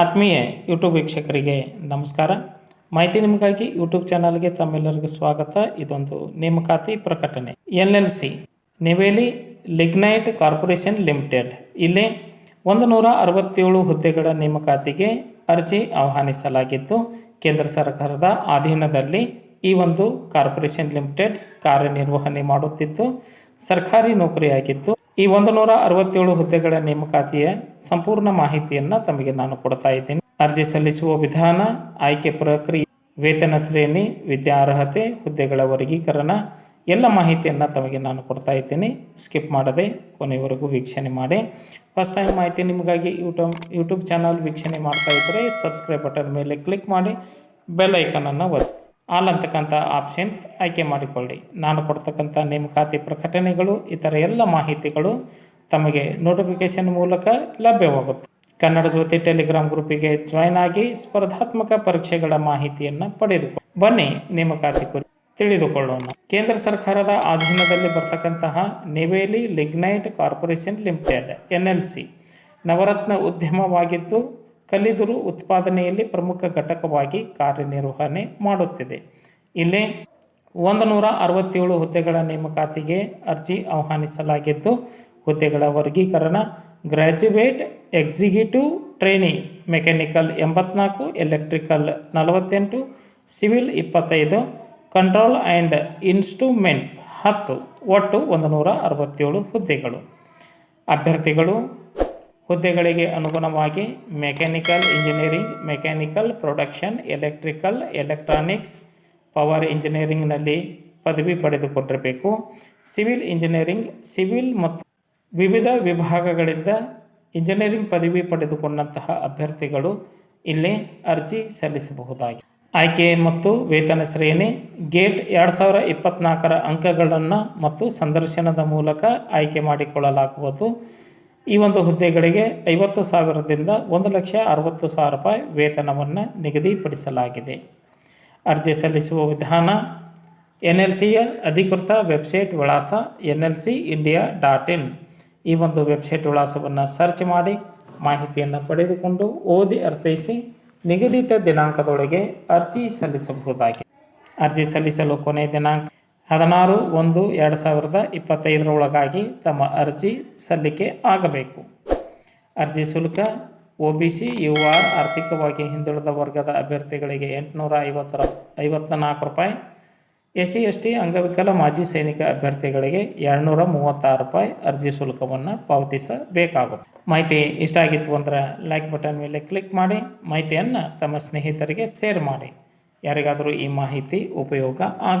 ಆತ್ಮೀಯ ಯೂಟ್ಯೂಬ್ ವೀಕ್ಷಕರಿಗೆ ನಮಸ್ಕಾರ. ಮಾಹಿತಿ ನಿಮಗಾಗಿ ಯೂಟ್ಯೂಬ್ ಚಾನಲ್ಗೆ ತಮ್ಮೆಲ್ಲರಿಗೂ ಸ್ವಾಗತ. ಇದೊಂದು ನೇಮಕಾತಿ ಪ್ರಕಟಣೆ. L L C Neyveli lignite corporation limited ಇಲ್ಲಿ ಒಂದು ನೂರ ಅರವತ್ತೇಳು ಹುದ್ದೆಗಳ ನೇಮಕಾತಿಗೆ ಅರ್ಜಿ ಆಹ್ವಾನಿಸಲಾಗಿದ್ದು, ಕೇಂದ್ರ ಸರ್ಕಾರದ ಅಧೀನದಲ್ಲಿ ಈ ಒಂದು ಕಾರ್ಪೊರೇಷನ್ ಲಿಮಿಟೆಡ್ ಕಾರ್ಯನಿರ್ವಹಣೆ ಮಾಡುತ್ತಿದ್ದು, ಸರ್ಕಾರಿ ನೌಕರಿಯಾಗಿದ್ದು ಈ ಒಂದು ನೂರ ಅರವತ್ತೇಳು ಹುದ್ದೆಗಳ ನೇಮಕಾತಿಯ ಸಂಪೂರ್ಣ ಮಾಹಿತಿಯನ್ನು ತಮಗೆ ನಾನು ಕೊಡ್ತಾ ಇದ್ದೀನಿ. ಅರ್ಜಿ ಸಲ್ಲಿಸುವ ವಿಧಾನ, ಆಯ್ಕೆ ಪ್ರಕ್ರಿಯೆ, ವೇತನ ಶ್ರೇಣಿ ವಿದ್ಯಾರ್ಹತೆ ಹುದ್ದೆಗಳ ವರ್ಗೀಕರಣ ಎಲ್ಲ ಮಾಹಿತಿಯನ್ನು ತಮಗೆ ನಾನು ಕೊಡ್ತಾ ಇದ್ದೀನಿ. ಸ್ಕಿಪ್ ಮಾಡದೆ ಕೊನೆಯವರೆಗೂ ವೀಕ್ಷಣೆ ಮಾಡಿ. ಫಸ್ಟ್ ಟೈಮ್ ಮಾಹಿತಿ ನಿಮಗಾಗಿ ಯೂಟ್ಯೂಬ್ ಯೂಟ್ಯೂಬ್ ಚಾನಲ್ ವೀಕ್ಷಣೆ ಮಾಡ್ತಾ ಇದ್ದರೆ ಸಬ್ಸ್ಕ್ರೈಬ್ ಬಟನ್ ಮೇಲೆ ಕ್ಲಿಕ್ ಮಾಡಿ. ಬೆಲ್ ಐಕನನ್ನು ಒತ್ತಿ. ಆಲ್ ಅಂತಕ್ಕಂಥ ಆಪ್ಷನ್ಸ್ ಆಯ್ಕೆ ಮಾಡಿಕೊಳ್ಳಿ. ನಾನು ಕೊಡ್ತಕ್ಕಂಥ ನೇಮಕಾತಿ ಪ್ರಕಟಣೆಗಳು, ಇತರ ಎಲ್ಲ ಮಾಹಿತಿಗಳು ತಮಗೆ ನೋಟಿಫಿಕೇಶನ್ ಮೂಲಕ ಲಭ್ಯವಾಗುತ್ತೆ ಕನ್ನಡ ಜ್ಯೋತಿ ಟೆಲಿಗ್ರಾಮ್ ಗ್ರೂಪಿಗೆ ಜಾಯ್ನ್ ಆಗಿ ಸ್ಪರ್ಧಾತ್ಮಕ ಪರೀಕ್ಷೆಗಳ ಮಾಹಿತಿಯನ್ನು ಪಡೆದು ಬನ್ನಿ ನೇಮಕಾತಿ ಕುರಿತು ತಿಳಿದುಕೊಳ್ಳೋಣ. ಕೇಂದ್ರ ಸರ್ಕಾರದ ಅಧೀನದಲ್ಲಿ ಬರ್ತಕ್ಕಂತಹ Neyveli lignite corporation limited N L C Navratna ಉದ್ಯಮವಾಗಿದ್ದು ಕಲ್ಲಿದುರು ಉತ್ಪಾದನೆಯಲ್ಲಿ ಪ್ರಮುಖ ಘಟಕವಾಗಿ ಕಾರ್ಯನಿರ್ವಹಣೆ ಮಾಡುತ್ತಿದೆ. ಇಲ್ಲಿ ಒಂದು ನೂರ ಅರವತ್ತೇಳು ಹುದ್ದೆಗಳ ನೇಮಕಾತಿಗೆ ಅರ್ಜಿ ಆಹ್ವಾನಿಸಲಾಗಿದ್ದು, ಹುದ್ದೆಗಳ ವರ್ಗೀಕರಣ, ಗ್ರ್ಯಾಜುಯೇಟ್, ಎಕ್ಸಿಕ್ಯೂಟಿವ್ ಟ್ರೈನಿ, ಮೆಕ್ಯಾನಿಕಲ್ ಎಂಬತ್ನಾಲ್ಕು, ಎಲೆಕ್ಟ್ರಿಕಲ್ ನಲವತ್ತೆಂಟು, ಸಿವಿಲ್ ಇಪ್ಪತ್ತೈದು, ಕಂಟ್ರೋಲ್ ಆ್ಯಂಡ್ ಇನ್ಸ್ಟ್ರೂಮೆಂಟ್ಸ್ ಹತ್ತು, ಒಟ್ಟು ಒಂದು ನೂರ ಅರವತ್ತೇಳು ಹುದ್ದೆಗಳು. ಅಭ್ಯರ್ಥಿಗಳು ಹುದ್ದೆಗಳಿಗೆ ಅನುಗುಣವಾಗಿ mechanical engineering, mechanical production, electrical, electronics, power ಇಂಜಿನಿಯರಿಂಗ್ನಲ್ಲಿ ಪದವಿ ಪಡೆದುಕೊಂಡಿರಬೇಕು. ಸಿವಿಲ್ ಇಂಜಿನಿಯರಿಂಗ್, ಸಿವಿಲ್ ಮತ್ತು ವಿವಿಧ ವಿಭಾಗಗಳಿಂದ ಇಂಜಿನಿಯರಿಂಗ್ ಪದವಿ ಪಡೆದುಕೊಂಡಂತಹ ಅಭ್ಯರ್ಥಿಗಳು ಇಲ್ಲಿ ಅರ್ಜಿ ಸಲ್ಲಿಸಬಹುದಾಗಿದೆ. ಆಯ್ಕೆ ಮತ್ತು ವೇತನ ಶ್ರೇಣಿ, ಗೇಟ್ ಎರಡು ಸಾವಿರ ಇಪ್ಪತ್ತ್ನಾಲ್ಕರ ಅಂಕಗಳನ್ನು ಮತ್ತು ಸಂದರ್ಶನದ ಮೂಲಕ ಆಯ್ಕೆ ಮಾಡಿಕೊಳ್ಳಲಾಗುವುದು. ಈ ಒಂದು ಹುದ್ದೆಗಳಿಗೆ ಐವತ್ತು ಸಾವಿರದಿಂದ ಒಂದು ಲಕ್ಷ ಅರವತ್ತು ಸಾವಿರ ರೂಪಾಯಿ ವೇತನವನ್ನು ನಿಗದಿಪಡಿಸಲಾಗಿದೆ. ಅರ್ಜಿ ಸಲ್ಲಿಸುವ ವಿಧಾನ ಎನ್ ಎಲ್ ಸಿಯ ಅಧಿಕೃತ ವೆಬ್ಸೈಟ್ ವಿಳಾಸ N L C India dot in. ಈ ಒಂದು ವೆಬ್ಸೈಟ್ ವಿಳಾಸವನ್ನು ಸರ್ಚ್ ಮಾಡಿ ಮಾಹಿತಿಯನ್ನು ಪಡೆದುಕೊಂಡು ಓದಿ ಅರ್ಥೈಸಿ ನಿಗದಿತ ದಿನಾಂಕದೊಳಗೆ ಅರ್ಜಿ ಸಲ್ಲಿಸಬಹುದಾಗಿದೆ. ಅರ್ಜಿ ಸಲ್ಲಿಸಲು ಕೊನೆಯ ದಿನಾಂಕ ಹದಿನಾರು ಒಂದು ಎರಡು ಸಾವಿರದ ಇಪ್ಪತ್ತೈದರೊಳಗಾಗಿ ತಮ್ಮ ಅರ್ಜಿ ಸಲ್ಲಿಕೆ ಆಗಬೇಕು. ಅರ್ಜಿ ಶುಲ್ಕ, O B C, U R, ಆರ್ಥಿಕವಾಗಿ ಹಿಂದುಳಿದ ವರ್ಗದ ಅಭ್ಯರ್ಥಿಗಳಿಗೆ ಎಂಟುನೂರ ಐವತ್ತರ ಐವತ್ತ ನಾಲ್ಕು ರೂಪಾಯಿ, ಎಸ್ ಸಿ, ಎಸ್ ಟಿ, ಅಂಗವಿಕಲ ಮಾಜಿ ಸೈನಿಕ ಅಭ್ಯರ್ಥಿಗಳಿಗೆ ಎರಡುನೂರ ಮೂವತ್ತಾರು ರೂಪಾಯಿ ಅರ್ಜಿ ಶುಲ್ಕವನ್ನು ಪಾವತಿಸಬೇಕಾಗುತ್ತೆ ಮಾಹಿತಿ ಇಷ್ಟ ಆಗಿತ್ತು ಅಂದ್ರೆ ಲೈಕ್ ಬಟನ್ ಮೇಲೆ ಕ್ಲಿಕ್ ಮಾಡಿ, ಮಾಹಿತಿಯನ್ನು ತಮ್ಮ ಸ್ನೇಹಿತರಿಗೆ ಶೇರ್ ಮಾಡಿ. ಯಾರಿಗಾದರೂ ಈ ಮಾಹಿತಿ ಉಪಯೋಗ ಆಗ